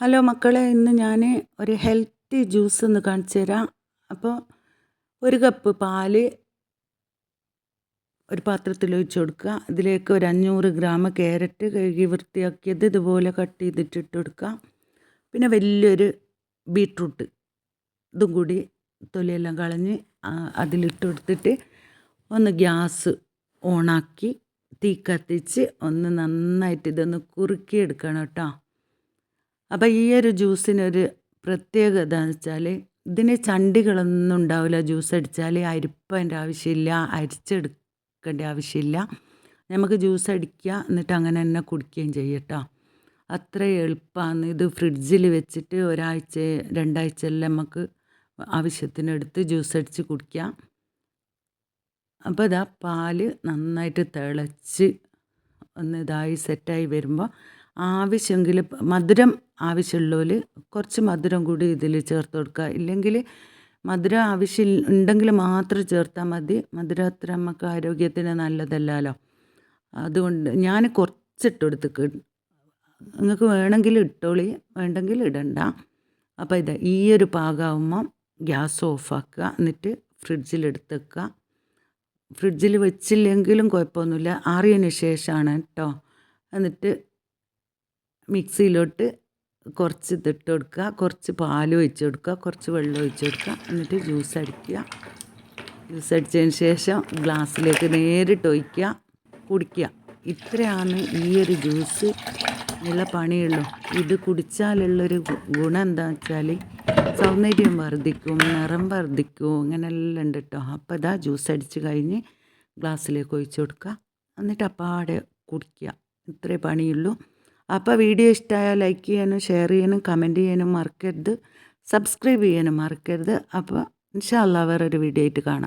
Hello മക്കളെ ഇന്ന് ഞാൻ ഒരു ഹെൽത്തി ജ്യൂസ് ഒന്ന് കാണിച്ചു തരാം. അപ്പോൾ ഒരു കപ്പ് പാൽ ഒരു പാത്രത്തിൽ ഒഴിച്ച് കൊടുക്കുക. ഇതിലേക്ക് ഒരു അഞ്ഞൂറ് ഗ്രാം ക്യാരറ്റ് കഴുകി വൃത്തിയാക്കിയത് ഇതുപോലെ കട്ട് ചെയ്തിട്ട് ഇട്ട് കൊടുക്കുക. പിന്നെ വലിയൊരു ബീട്രൂട്ട് ഇതും കൂടി തൊലിയെല്ലാം കളഞ്ഞ് അതിലിട്ട് കൊടുത്തിട്ട് ഒന്ന് ഗ്യാസ് ഓണാക്കി തീ കത്തിച്ച് ഒന്ന് നന്നായിട്ട് ഇതൊന്ന് കുറുക്കിയെടുക്കണം കേട്ടോ. അപ്പോൾ ഈ ഒരു ജ്യൂസിനൊരു പ്രത്യേകത എന്ന് വെച്ചാൽ ഇതിന് ചണ്ടികളൊന്നും ഉണ്ടാവില്ല. ജ്യൂസ് അടിച്ചാൽ അരിപ്പതിന്റെ ആവശ്യമില്ല. അരിച്ചെടുക്കേണ്ട ആവശ്യമില്ല. നമുക്ക് ജ്യൂസ് അടിക്കുക എന്നിട്ട് അങ്ങനെ തന്നെ കുടിക്കുകയും ചെയ്യട്ടോ അത്ര എളുപ്പമാണ്. ഇത് ഫ്രിഡ്ജിൽ വെച്ചിട്ട് ഒരാഴ്ച രണ്ടാഴ്ച എല്ലാം നമുക്ക് ആവശ്യത്തിനെടുത്ത് ജ്യൂസ് അടിച്ച് കുടിക്കാം അപ്പോൾ ഇതാ പാൽ നന്നായിട്ട് തിളച്ച് ഒന്ന് ഇതായി സെറ്റായി വരുമ്പോൾ ആവശ്യമെങ്കിൽ മധുരം ആവശ്യമുള്ളവർ കുറച്ച് മധുരം കൂടി ഇതിൽ ചേർത്ത് കൊടുക്കുക. ഇല്ലെങ്കിൽ മധുരം ആവശ്യം ഉണ്ടെങ്കിൽ മാത്രം ചേർത്താൽ മതി. മധുരം അത്ര നമുക്ക് ആരോഗ്യത്തിന് നല്ലതല്ലല്ലോ. അതുകൊണ്ട് ഞാൻ കുറച്ചിട്ട് നിങ്ങൾക്ക് വേണമെങ്കിൽ ഇട്ടോളി വേണ്ടെങ്കിൽ ഇടണ്ട. അപ്പോൾ ഇത് ഈ ഒരു പാകമാകുമ്പം ഗ്യാസ് ഓഫാക്കുക എന്നിട്ട് ഫ്രിഡ്ജിൽ എടുത്തേക്കുക ഫ്രിഡ്ജിൽ വെച്ചില്ലെങ്കിലും കുഴപ്പമൊന്നുമില്ല. ആറിയതിന് ശേഷമാണ് കേട്ടോ. എന്നിട്ട് മിക്സിയിലോട്ട് കുറച്ച് ഇതിട്ട് കൊടുക്കുക. കുറച്ച് പാൽ ഒഴിച്ച് കൊടുക്കുക. കുറച്ച് വെള്ളം ഒഴിച്ച് കൊടുക്കുക. എന്നിട്ട് ജ്യൂസ് അടിക്കുക. ജ്യൂസ് അടിച്ചതിന് ശേഷം ഗ്ലാസ്സിലേക്ക് നേരിട്ട് ഒഴിക്കുക. കുടിക്കുക. ഇത്രയാണ് ഈ ഒരു ജ്യൂസ് ഉള്ള പണിയുള്ളൂ. ഇത് കുടിച്ചാലുള്ളൊരു ഗുണം എന്താ വെച്ചാൽ സൗന്ദര്യം വർദ്ധിക്കും നിറം വർദ്ധിക്കും. അങ്ങനെയെല്ലാം ഉണ്ട് കേട്ടോ അപ്പോൾ ഇതാ ജ്യൂസ് അടിച്ച് കഴിഞ്ഞ് ഗ്ലാസ്സിലേക്ക് ഒഴിച്ച് കൊടുക്കുക. എന്നിട്ട് അപ്പാടെ കുടിക്കുക. ഇത്രേ പണിയുള്ളൂ. അപ്പോൾ വീഡിയോ ഇഷ്ടമായാൽ ലൈക്ക് ചെയ്യാനും ഷെയർ ചെയ്യാനും കമന്റ് ചെയ്യാനും മറക്കരുത്. സബ്സ്ക്രൈബ് ചെയ്യാനും മറക്കരുത്. അപ്പോൾ ഇൻഷാ അല്ലാ വേറൊരു വീഡിയോ ആയിട്ട് കാണാം.